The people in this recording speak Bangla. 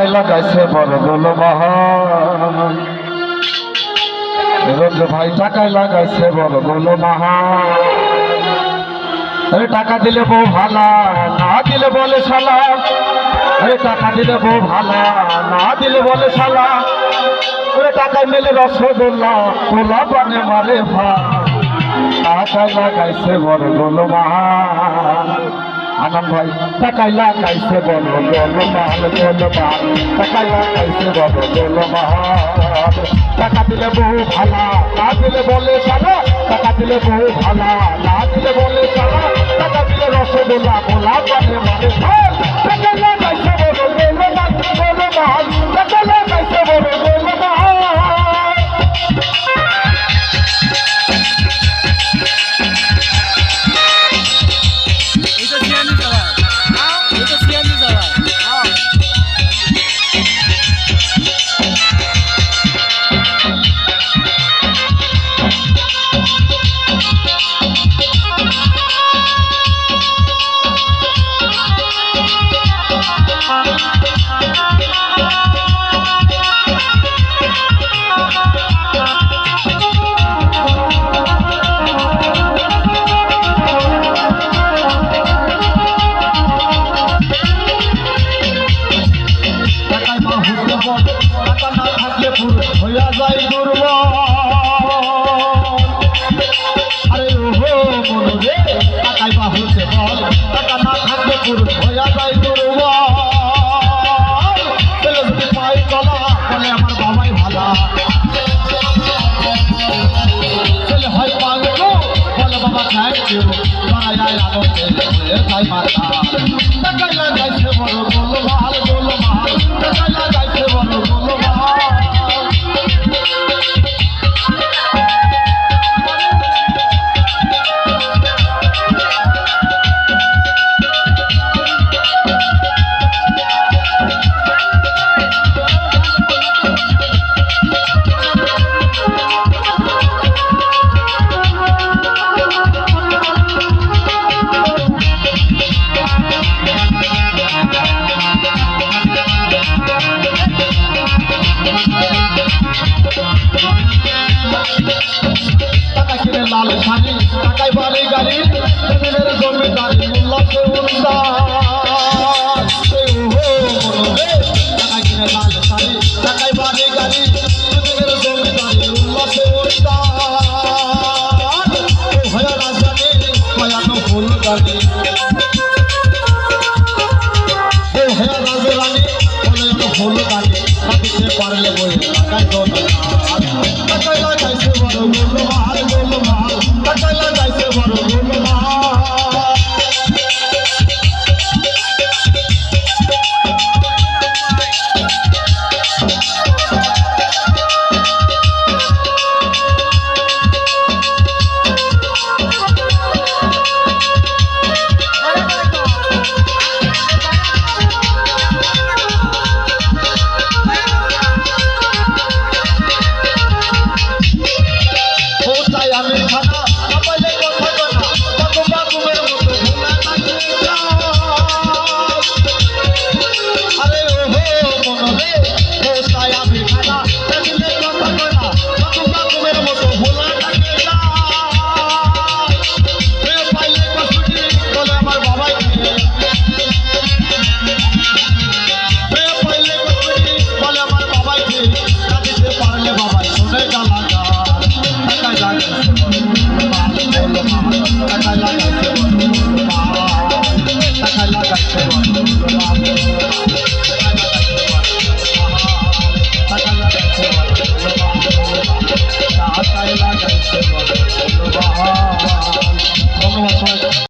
টাকাই লাগাইছে বড় গোল মহান রঞ্জু ভাই টাকাই লাগাইছে বড় গোল মহান আরে টাকা দিলে বউ ভালা, না দিলে বলে শালা। আরে টাকা দিলে বউ ভালা, না দিলে বলে শালা। আরে টাকায় মেলে রসগোল্লা কোলা পানে মারে ভা টাকায় লাগাইছে বড় গোল মহান আনন্দ ভাই তাকাইলা কাইছে বল গোল মাল গোল মাল। টাকায় লাগাইছে বল বল মাল। টাকা দিলে বহু ভালা, না দিলে বলে সাদা টাকা দিলে বহু ভালা, না দিলে বলে সাদা টাকা দিলে রসগোল্লা গোলা মানে মারে বাবা থ্যাংক ইউ মারা যায় আনন্দে হয়ে যায় মাতা বড় টাকা কিনে লাল শাড়ি টাকায় বাড়ি গাড়ি জমিনের জমিদারি উল্লাসে উল্লাস এই ওহো মনো রে টাকা কিনে লাল শাড়ি টাকায় বাড়ি গাড়ি জমিনের জমিদারি উল্লাসে উল্লাস রাজানি ভয়ানো ফুল গাড়ি থাকিতে পারলে বই টাকাইল যাইছে বড় গোলমাল গোলমাল যাইছে বড় গোলমাল